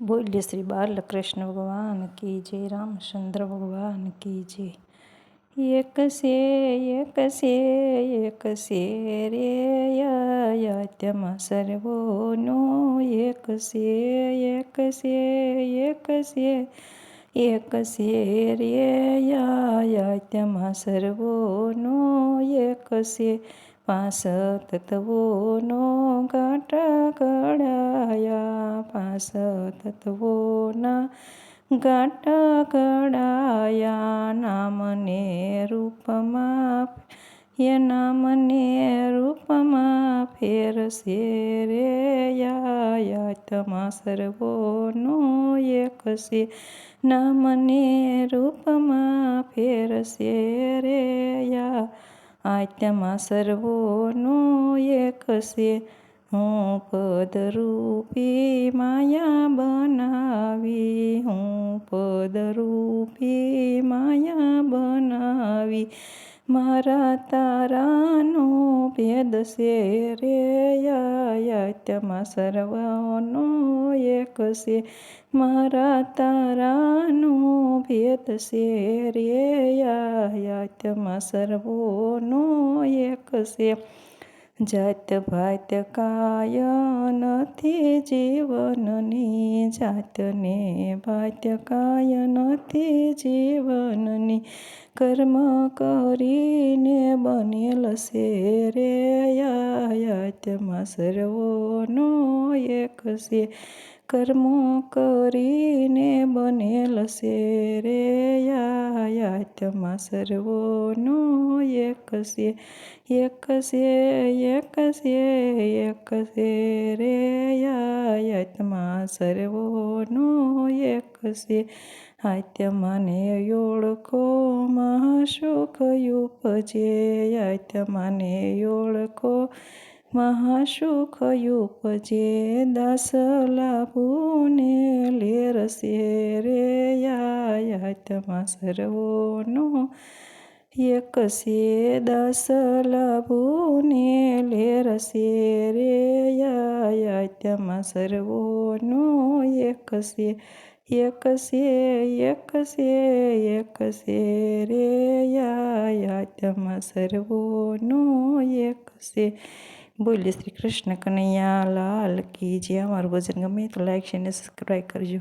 બોલ્ય શ્રી બાલકૃષ્ણ ભગવાન કી જય રામચંદ્ર ભગવાન કી જય એક સે એક સે એક સે રે યત્યમાં સર્વોનો એક સે એક સે એક સે એક સે રે યત્યમાં સર્વોનો એક સે પાંચ તત્વોનો ગાંઠ કડાયા પાંચ તત્વોના ગાંઠ કડાયા નામને રૂપમાં એ નામને રૂપમાં ફેરશે રે યાતમાં સર્વોનો એક છે નામને રૂપમાં ફેરશે રે યા આત્મા સર્વોનો એક છે. હું પદરૂપી માયા બનાવી હું પદરૂપી માયા બનાવી. મારા તારાનો ભેદ છે રે યાત્યમાં સર્વનો એક છે. મારા તારાનો ભેદ છે રે યાત્યમાં સર્વોનો એક છે. જાત ભાત કાય નથી જીવનની, જાતને ભાત કાય નથી જીવનની. કર્મ કરીને બનેલ છે રે યાત્મા સર્વોનો એક છે. કર્મો કરીને બનેલ છે રે યાત્યમાં સર્વોનો એક છે એક છે એક છે એક છે રે યાત્મા સર્વોનો એક છે આત્માને ઓળખો મહાસુખ ઉપજે આત્માને ઓળખો મહાસુખ ઉપજે દાસ લાભુને લેર રે યાત્મા સર્વોનો એક છે દસ લાભુને લેર રે યાત્મા સર્વોનો એક છે એક છે એક છે એક છે રે યાત્મા સર્વોનો એક છે બોલીએ શ્રી કૃષ્ણ કનૈયા લાલ કી જે અમારું ભજન ગમે તો લાઈક છે અને સબસ્ક્રાઈબ કરજો.